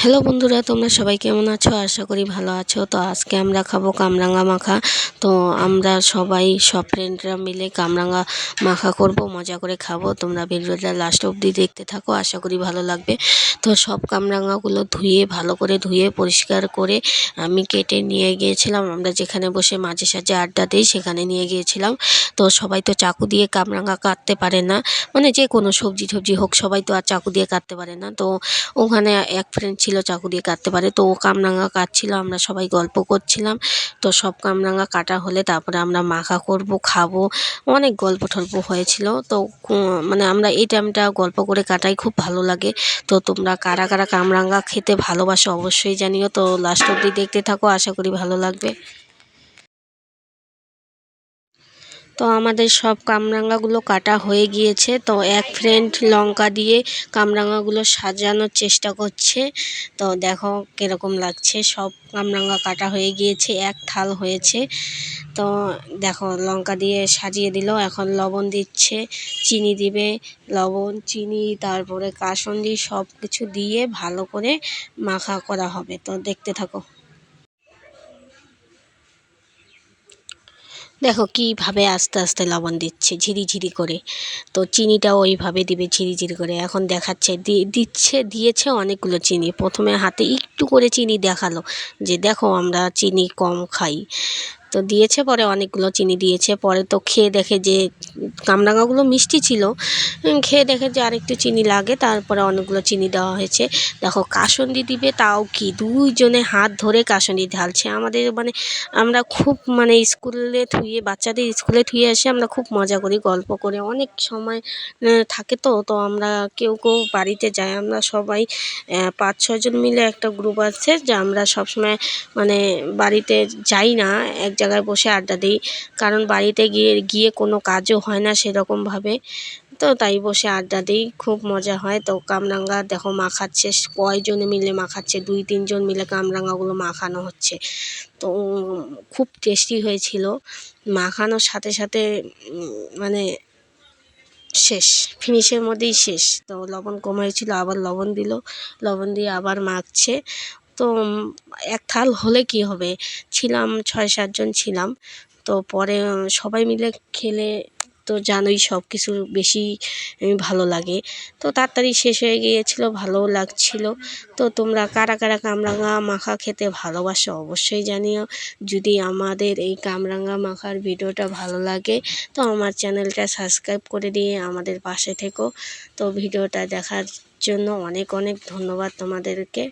Hello বন্ধুরা, তোমরা সবাই কেমন আছো? আশা করি ভালো আছো। তো আজকে আমরা খাব কামরাঙা মাখা। তো আমরা সবাই, সব ফ্রেন্ডরা মিলে কামরাঙা মাখা করব, মজা করে খাব। তোমরা ভিডিওটা লাস্ট অবধি দেখতে থাকো, আশা করি ভালো লাগবে। তো সব কামরাঙাগুলো ধুয়ে, ভালো করে ধুয়ে, পরিষ্কার করে আমি কেটে নিয়ে গিয়েছিলাম। আমরা যেখানে বসে মাঝে সাঝে আড্ডা দিই, সেখানে নিয়ে গিয়েছিলাম। তো সবাই তো চাকু দিয়ে কামরাঙা কাটতে পারে না। মানে যে কোনো সবজি টবজি হোক, সবাই তো আর চাকু দিয়ে কাটতে পারে না। তো ওখানে এক ফ্রেন্ড ছিল চাকু দিয়ে কাটতে পারে। তো ও কামরাঙা কাটছিল, আমরা সবাই গল্প করছিলাম। তো সব কামরাঙা কাটা হলে তারপরে আমরা মাখা করব, খাব। অনেক গল্প টল্প হয়েছিল। তো মানে আমরা এই টাইমটা গল্প করে কাটাই, খুব ভালো লাগে। তো তোমরা কারা কারা কামরাঙা খেতে ভালোবাসো অবশ্যই জানিও। তো লাস্ট অবধি দেখতে থাকো, আশা করি ভালো লাগবে। তো আমাদের সব কামরাঙাগুলো কাটা হয়ে গিয়েছে। তো এক ফ্রেন্ড লঙ্কা দিয়ে কামরাঙাগুলো সাজানোর চেষ্টা করছে। তো দেখো কীরকম লাগছে। সব কামরাঙা কাটা হয়ে গিয়েছে, এক থাল হয়েছে। তো দেখো লঙ্কা দিয়ে সাজিয়ে দিল, এখন লবণ দিচ্ছে, চিনি দিবে, লবণ, চিনি, তারপরে কাসন্দি সব কিছু দিয়ে ভালো করে মাখা করা হবে। তো দেখতে থাকো। দেখো কীভাবে আস্তে আস্তে লবণ দিচ্ছে ঝিরিঝিরি করে। তো চিনিটাও ওইভাবে দিবে ঝিরিঝিরি করে। এখন দেখাচ্ছে দিচ্ছে, দিয়েছে অনেকগুলো চিনি। প্রথমে হাতে একটু করে চিনি দেখাল যে দেখো আমরা চিনি কম খাই। তো দিয়েছে পরে অনেকগুলো চিনি দিয়েছে, পরে তো খেয়ে দেখে যে কামরাঙাগুলো মিষ্টি ছিল খেয়ে দেখে যে আরেকটু চিনি লাগে, তারপরে অনেকগুলো চিনি দেওয়া হয়েছে। দেখো কাসন্দি দিবে তাও কি, দুইজনে হাত ধরে কাসন্দি ঢালছে। আমাদের মানে আমরা খুব মানে স্কুলে থুয়ে, বাচ্চাদের স্কুলে থুয়ে এসে আমরা খুব মজা করি, গল্প করে। অনেক সময় থাকে তো তো আমরা কেউ কেউ বাড়িতে যাই আমরা সবাই পাঁচ ছজন মিলে একটা গ্রুপ আছে, যে আমরা সবসময় মানে বাড়িতে যাই না, এক জায়গায় বসে আড্ডা দিই। কারণ বাড়িতে গিয়ে গিয়ে কোনো কাজও হয় না সেরকমভাবে। তো তাই বসে আড্ডা দিই, খুব মজা হয়। তো কামরাঙ্গা দেখো মাখাচ্ছে কয়জনে মিলে মাখাচ্ছে দুই, তিনজন মিলে কামরাঙ্গাগুলো মাখানো হচ্ছে। তো খুব টেস্টি হয়েছিল। মাখানোর সাথে সাথে মানে শেষ, ফিনিশের মধ্যেই শেষ। তো লবণ কম হয়েছিল, আবার লবণ দিল। লবণ দিয়ে আবার মাখছে। তো এক থাল হলে কি হবে? ছিলাম ছয় সাতজন ছিলাম। তো পরে সবাই মিলে খেলে তো জানোই সব কিছু বেশি ভালো লাগে। তো তাড়াতাড়ি শেষ হয়ে গিয়েছিল, ভালোও লাগছিল। তো তোমরা কারা কারা কামরাঙা মাখা খেতে ভালোবাসো অবশ্যই জানিও। যদি আমাদের এই কামরাঙা মাখার ভিডিওটা ভালো লাগে, তো আমার চ্যানেলটা সাবস্ক্রাইব করে দিয়ে আমাদের পাশে থেকো। তো ভিডিওটা দেখার জন্য অনেক অনেক ধন্যবাদ তোমাদেরকে।